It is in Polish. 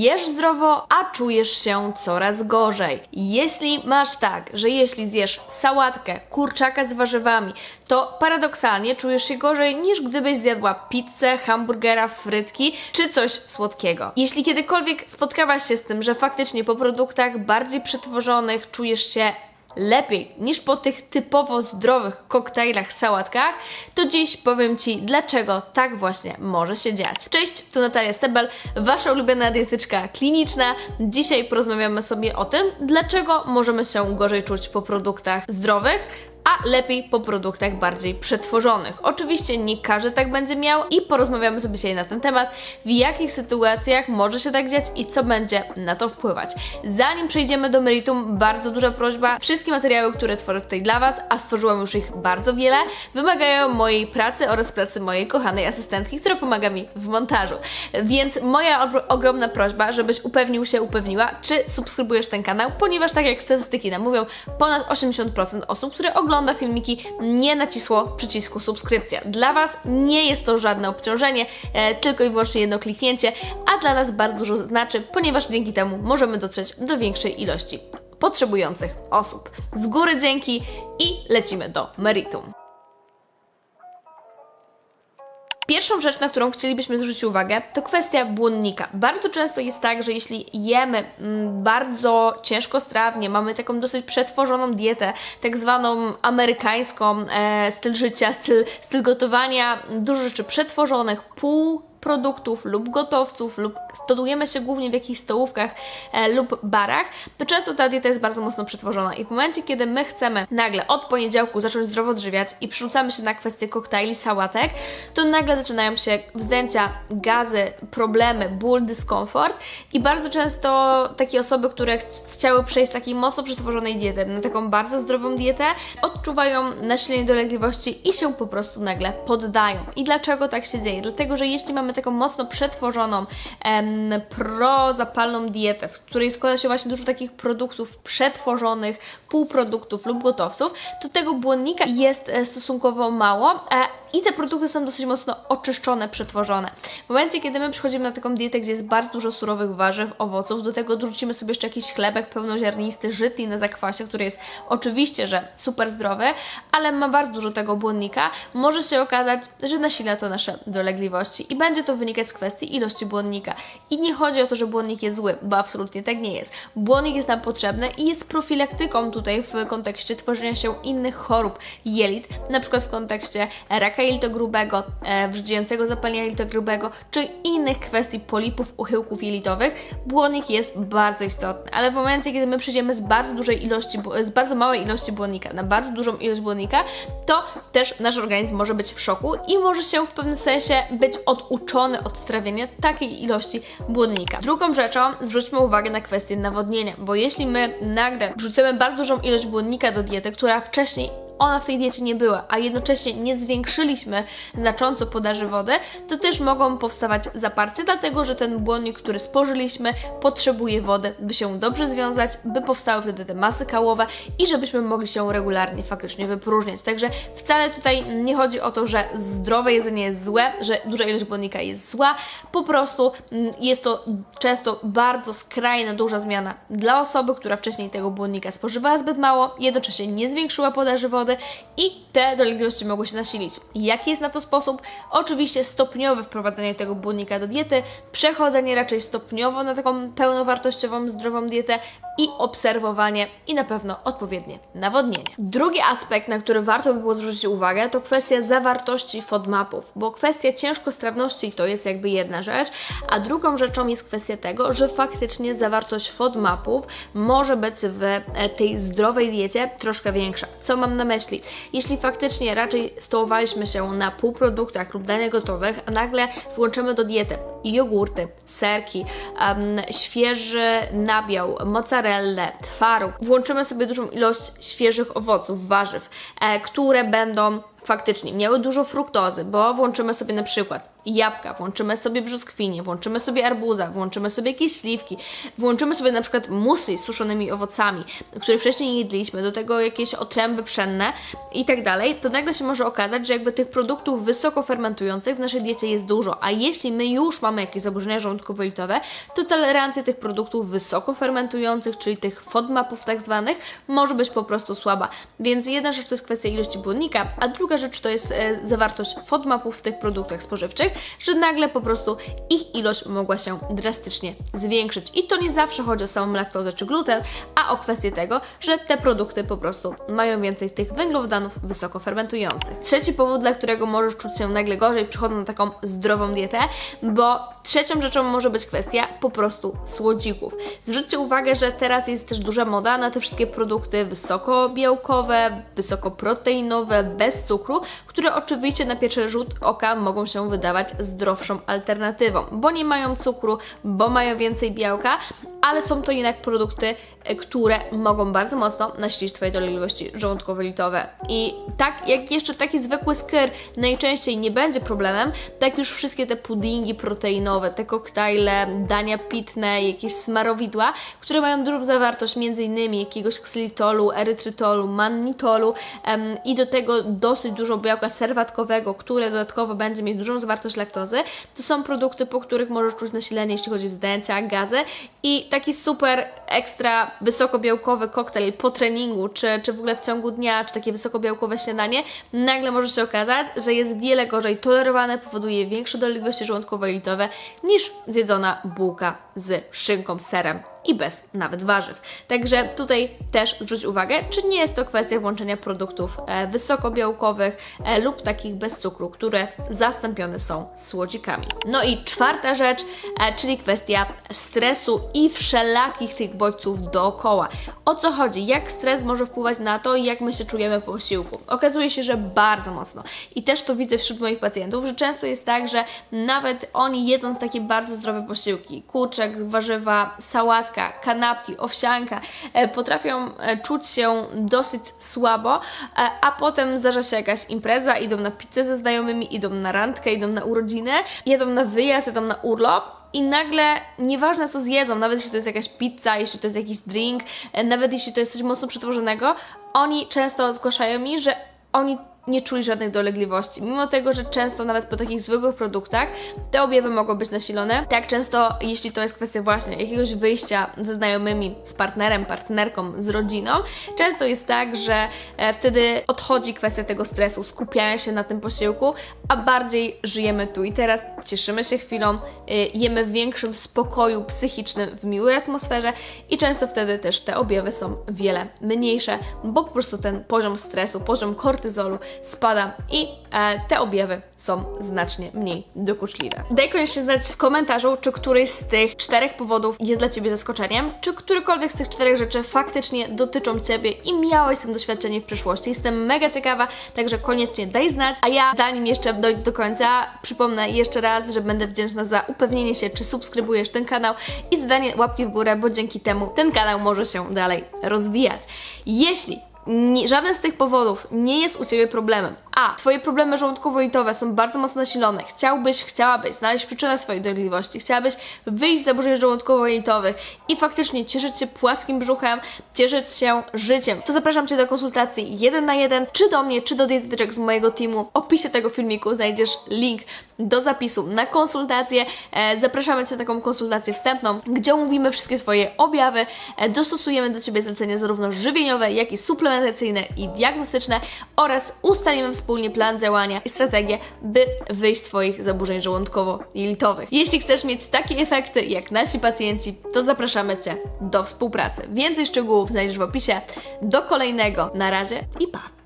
jesz zdrowo, a czujesz się coraz gorzej. Jeśli masz tak, że jeśli zjesz sałatkę, kurczaka z warzywami, to paradoksalnie czujesz się gorzej niż gdybyś zjadła pizzę, hamburgera, frytki czy coś słodkiego. Jeśli kiedykolwiek spotkałaś się z tym, że faktycznie po produktach bardziej przetworzonych czujesz się lepiej niż po tych typowo zdrowych koktajlach, sałatkach, to dziś powiem Ci, dlaczego tak właśnie może się dziać. Cześć, tu Natalia Stebel, Wasza ulubiona dietetyczka kliniczna. Dzisiaj porozmawiamy sobie o tym, dlaczego możemy się gorzej czuć po produktach zdrowych, a lepiej po produktach bardziej przetworzonych. Oczywiście nie każdy tak będzie miał i porozmawiamy sobie dzisiaj na ten temat, w jakich sytuacjach może się tak dziać i co będzie na to wpływać. Zanim przejdziemy do meritum, bardzo duża prośba. Wszystkie materiały, które tworzę tutaj dla Was, a stworzyłam już ich bardzo wiele, wymagają mojej pracy oraz pracy mojej kochanej asystentki, która pomaga mi w montażu. Więc moja ogr- ogromna prośba, żebyś upewnił się, upewniła, czy subskrybujesz ten kanał, ponieważ tak jak statystyki nam mówią, ponad 80% osób, które ogląda filmiki, nie nacisło przycisku subskrypcja. Dla Was nie jest to żadne obciążenie, e, tylko i wyłącznie jedno kliknięcie, a dla nas bardzo dużo znaczy, ponieważ dzięki temu możemy dotrzeć do większej ilości potrzebujących osób. Z góry dzięki i lecimy do meritum. Pierwszą rzecz, na którą chcielibyśmy zwrócić uwagę, to kwestia błonnika. Bardzo często jest tak, że jeśli jemy mm, bardzo ciężkostrawnie, mamy taką dosyć przetworzoną dietę, tak zwaną amerykańską, e, styl życia, styl, styl gotowania, dużo rzeczy przetworzonych, pół produktów lub gotowców lub stodujemy się głównie w jakichś stołówkach e, lub barach, to często ta dieta jest bardzo mocno przetworzona i w momencie, kiedy my chcemy nagle od poniedziałku zacząć zdrowo odżywiać i przerzucamy się na kwestię koktajli, sałatek, to nagle zaczynają się wzdęcia, gazy, problemy, ból, dyskomfort i bardzo często takie osoby, które ch- chciały przejść z takiej mocno przetworzonej diety na taką bardzo zdrową dietę, odczuwają nasilenie dolegliwości i się po prostu nagle poddają. I dlaczego tak się dzieje? Dlatego, że jeśli mamy taką mocno przetworzoną, em, prozapalną dietę, w której składa się właśnie dużo takich produktów przetworzonych, półproduktów lub gotowców, to tego błonnika jest e, stosunkowo mało e, i te produkty są dosyć mocno oczyszczone, przetworzone. W momencie, kiedy my przychodzimy na taką dietę, gdzie jest bardzo dużo surowych warzyw, owoców, do tego dorzucimy sobie jeszcze jakiś chlebek pełnoziarnisty, żytni na zakwasie, który jest oczywiście, że super zdrowy, ale ma bardzo dużo tego błonnika, może się okazać, że nasila to nasze dolegliwości i będzie to wynikać z kwestii ilości błonnika. I nie chodzi o to, że błonnik jest zły, bo absolutnie tak nie jest. Błonnik jest nam potrzebny i jest profilaktyką tutaj w kontekście tworzenia się innych chorób jelit, na przykład w kontekście raka jelitogrubego, e, wrzydzającego zapalenia jelitogrubego, czy innych kwestii polipów, uchyłków jelitowych. Błonnik jest bardzo istotny, ale w momencie, kiedy my przyjdziemy z bardzo dużej ilości, z bardzo małej ilości błonnika na bardzo dużą ilość błonnika, to też nasz organizm może być w szoku i może się w pewnym sensie być oduczony od trawienia takiej ilości błonnika. Drugą rzeczą zwróćmy uwagę na kwestię nawodnienia, bo jeśli my nagle wrzucimy bardzo dużą ilość błonnika do diety, która wcześniej ona w tej diecie nie była, a jednocześnie nie zwiększyliśmy znacząco podaży wody, to też mogą powstawać zaparcia, dlatego że ten błonnik, który spożyliśmy, potrzebuje wody, by się dobrze związać, by powstały wtedy te masy kałowe i żebyśmy mogli się regularnie faktycznie wypróżniać. Także wcale tutaj nie chodzi o to, że zdrowe jedzenie jest złe, że duża ilość błonnika jest zła, po prostu mm, jest to często bardzo skrajna, duża zmiana dla osoby, która wcześniej tego błonnika spożywała zbyt mało, jednocześnie nie zwiększyła podaży wody i te dolegliwości mogły się nasilić. Jaki jest na to sposób? Oczywiście stopniowe wprowadzenie tego błonnika do diety, przechodzenie raczej stopniowo na taką pełnowartościową, zdrową dietę i obserwowanie i na pewno odpowiednie nawodnienie. Drugi aspekt, na który warto by było zwrócić uwagę, to kwestia zawartości FODMAPów, bo kwestia ciężkostrawności to jest jakby jedna rzecz, a drugą rzeczą jest kwestia tego, że faktycznie zawartość FODMAPów może być w e, tej zdrowej diecie troszkę większa. Co mam na myśli? Jeśli faktycznie raczej stołowaliśmy się na półproduktach lub daniach gotowych, a nagle włączymy do diety jogurty, serki, świeży nabiał, mozzarellę, twaróg, włączymy sobie dużą ilość świeżych owoców, warzyw, e, które będą faktycznie miały dużo fruktozy, bo włączymy sobie na przykład jabłka, włączymy sobie brzoskwinie, włączymy sobie arbuza, włączymy sobie jakieś śliwki, włączymy sobie na przykład musli z suszonymi owocami, które wcześniej nie jedliśmy, do tego jakieś otręby pszenne i tak dalej, to nagle się może okazać, że jakby tych produktów wysoko fermentujących w naszej diecie jest dużo, a jeśli my już mamy jakieś zaburzenia żołądkowo-jelitowe, to tolerancja tych produktów wysoko fermentujących, czyli tych FODMAPów tak zwanych, może być po prostu słaba. Więc jedna rzecz to jest kwestia ilości błonnika, a druga rzecz to jest e, zawartość FODMAPów w tych produktach spożywczych, że nagle po prostu ich ilość mogła się drastycznie zwiększyć. I to nie zawsze chodzi o samą laktozę czy gluten, o kwestię tego, że te produkty po prostu mają więcej tych węglowodanów wysoko fermentujących. Trzeci powód, dla którego możesz czuć się nagle gorzej, przychodząc na taką zdrową dietę, bo trzecią rzeczą może być kwestia po prostu słodzików. Zwróćcie uwagę, że teraz jest też duża moda na te wszystkie produkty wysokobiałkowe, wysokoproteinowe, bez cukru, które oczywiście na pierwszy rzut oka mogą się wydawać zdrowszą alternatywą, bo nie mają cukru, bo mają więcej białka, ale są to jednak produkty, które mogą bardzo mocno nasilić Twoje dolegliwości żołądkowo-jelitowe. I tak, jak jeszcze taki zwykły skyr najczęściej nie będzie problemem, tak już wszystkie te puddingi proteinowe, te koktajle, dania pitne, jakieś smarowidła, które mają dużą zawartość m.in. jakiegoś ksylitolu, erytrytolu, mannitolu em, i do tego dosyć dużo białka serwatkowego, które dodatkowo będzie mieć dużą zawartość laktozy, to są produkty, po których możesz czuć nasilenie, jeśli chodzi o wzdęcia, gazy i taki super ekstra wysokobiałkowy koktajl po treningu, czy, czy w ogóle w ciągu dnia, czy takie wysokobiałkowe śniadanie, nagle może się okazać, że jest wiele gorzej tolerowane, powoduje większe dolegliwości żołądkowo-jelitowe niż zjedzona bułka z szynką, serem i bez nawet warzyw. Także tutaj też zwróć uwagę, czy nie jest to kwestia włączenia produktów e, wysokobiałkowych e, lub takich bez cukru, które zastąpione są słodzikami. No i czwarta rzecz, e, czyli kwestia stresu i wszelakich tych bodźców dookoła. O co chodzi? Jak stres może wpływać na to, jak my się czujemy po posiłku? Okazuje się, że bardzo mocno. I też to widzę wśród moich pacjentów, że często jest tak, że nawet oni jedząc takie bardzo zdrowe posiłki, kurczak, warzywa, sałatka, kanapki, owsianka, e, potrafią e, czuć się dosyć słabo, e, a potem zdarza się jakaś impreza, idą na pizzę ze znajomymi, idą na randkę, idą na urodziny, jadą na wyjazd, jadą na urlop i nagle nieważne co zjedzą, nawet jeśli to jest jakaś pizza, jeśli to jest jakiś drink, nawet jeśli to jest coś mocno przetworzonego, oni często zgłaszają mi, że oni nie czuli żadnych dolegliwości. Mimo tego, że często nawet po takich zwykłych produktach te objawy mogą być nasilone, tak często jeśli to jest kwestia właśnie jakiegoś wyjścia ze znajomymi, z partnerem, partnerką, z rodziną, często jest tak, że e, wtedy odchodzi kwestia tego stresu, skupiają się na tym posiłku, a bardziej żyjemy tu i teraz, cieszymy się chwilą, y, jemy w większym spokoju psychicznym, w miłej atmosferze i często wtedy też te objawy są wiele mniejsze, bo po prostu ten poziom stresu, poziom kortyzolu spada i e, te objawy są znacznie mniej dokuczliwe. Daj koniecznie znać w komentarzu, czy któryś z tych czterech powodów jest dla Ciebie zaskoczeniem, czy którykolwiek z tych czterech rzeczy faktycznie dotyczą Ciebie i miałeś z tym doświadczenie w przyszłości. Jestem mega ciekawa, także koniecznie daj znać, a ja zanim jeszcze dojdę do końca, przypomnę jeszcze raz, że będę wdzięczna za upewnienie się, czy subskrybujesz ten kanał i zadanie łapki w górę, bo dzięki temu ten kanał może się dalej rozwijać. Jeśli nie, żaden z tych powodów nie jest u Ciebie problemem, a Twoje problemy żołądkowo-jelitowe są bardzo mocno nasilone, chciałbyś, chciałabyś znaleźć przyczynę swojej dolegliwości, chciałabyś wyjść z zaburzeń żołądkowo-jelitowych i faktycznie cieszyć się płaskim brzuchem, cieszyć się życiem, to zapraszam Cię do konsultacji jeden na jeden, czy do mnie, czy do dietetyczek z mojego teamu. W opisie tego filmiku znajdziesz link do zapisu na konsultację. E, zapraszamy Cię na taką konsultację wstępną, gdzie omówimy wszystkie Twoje objawy, e, dostosujemy do Ciebie zlecenia zarówno żywieniowe, jak i suplementacyjne i diagnostyczne oraz ustalimy wspólnie plan działania i strategię, by wyjść z Twoich zaburzeń żołądkowo-jelitowych. Jeśli chcesz mieć takie efekty jak nasi pacjenci, to zapraszamy Cię do współpracy. Więcej szczegółów znajdziesz w opisie. Do kolejnego. Na razie i pa!